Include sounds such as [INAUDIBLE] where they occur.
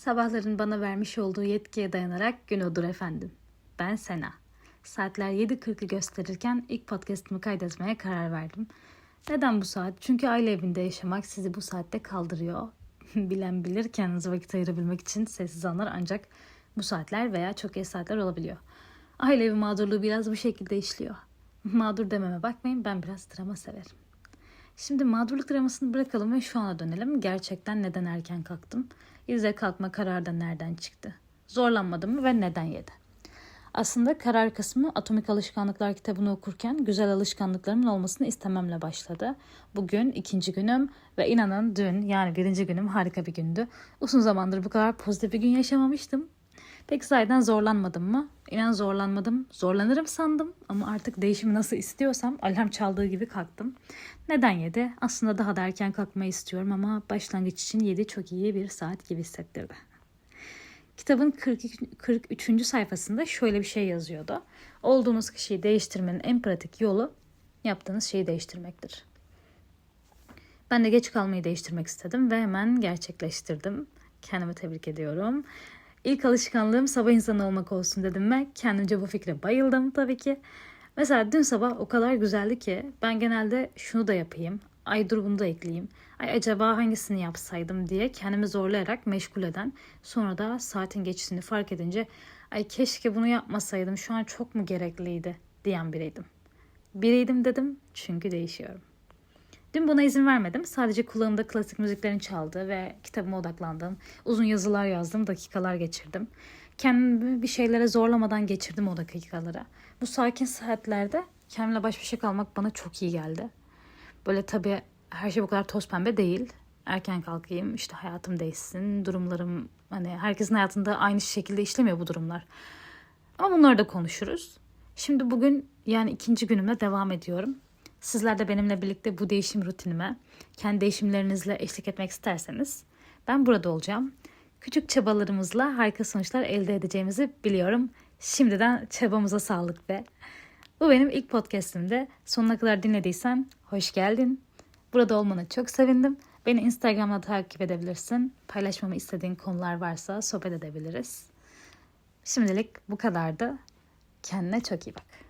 Sabahların bana vermiş olduğu yetkiye dayanarak gün odur efendim. Ben Sena. Saatler 7.40'ı gösterirken ilk podcastımı kaydetmeye karar verdim. Neden bu saat? Çünkü aile evinde yaşamak sizi bu saatte kaldırıyor. [LAUGHS] Bilen bilir kendinize vakit ayırabilmek için sessiz anlar ancak bu saatler veya çok geç saatler olabiliyor. Aile evi mağdurluğu biraz bu şekilde işliyor. Mağdur dememe bakmayın ben biraz drama severim. Şimdi mağdurluk dramasını bırakalım ve şu ana dönelim. Gerçekten neden erken kalktım? İzle kalkma kararı da nereden çıktı? Zorlanmadım mı ve neden yedi? Aslında karar kısmı Atomik Alışkanlıklar kitabını okurken güzel alışkanlıklarımın olmasını istememle başladı. Bugün ikinci günüm ve inanın dün yani birinci günüm harika bir gündü. Uzun zamandır bu kadar pozitif bir gün yaşamamıştım. Peki sahiden zorlanmadım mı? İnan zorlanmadım. Zorlanırım sandım ama artık değişimi nasıl istiyorsam alarm çaldığı gibi kalktım. Neden 7? Aslında daha da erken kalkmayı istiyorum ama başlangıç için 7 çok iyi bir saat gibi hissettirdi. Kitabın 42, 43. sayfasında şöyle bir şey yazıyordu. Olduğunuz kişiyi değiştirmenin en pratik yolu yaptığınız şeyi değiştirmektir. Ben de geç kalmayı değiştirmek istedim ve hemen gerçekleştirdim. Kendimi tebrik ediyorum. İlk alışkanlığım sabah insanı olmak olsun dedim ve kendimce bu fikre bayıldım tabii ki. Mesela dün sabah o kadar güzeldi ki ben genelde şunu da yapayım. Ay dur bunu da ekleyeyim. Ay acaba hangisini yapsaydım diye kendimi zorlayarak meşgul eden. Sonra da saatin geçişini fark edince ay keşke bunu yapmasaydım şu an çok mu gerekliydi diyen biriydim. Biriydim dedim çünkü değişiyorum. Dün buna izin vermedim. Sadece kulağımda klasik müziklerin çaldığı ve kitabıma odaklandığım, uzun yazılar yazdığım dakikalar geçirdim. Kendimi bir şeylere zorlamadan geçirdim o dakikalara. Bu sakin saatlerde kendimle baş başa kalmak bana çok iyi geldi. Böyle tabii her şey bu kadar toz pembe değil. Erken kalkayım, işte hayatım değişsin, durumlarım hani herkesin hayatında aynı şekilde işlemiyor bu durumlar. Ama bunları da konuşuruz. Şimdi bugün yani ikinci günümle devam ediyorum. Sizler de benimle birlikte bu değişim rutinime, kendi değişimlerinizle eşlik etmek isterseniz ben burada olacağım. Küçük çabalarımızla harika sonuçlar elde edeceğimizi biliyorum. Şimdiden çabamıza sağlık ve bu benim ilk podcastimde. Sonuna kadar dinlediysen hoş geldin. Burada olmana çok sevindim. Beni Instagram'da takip edebilirsin. Paylaşmamı istediğin konular varsa sohbet edebiliriz. Şimdilik bu kadardı. Kendine çok iyi bak.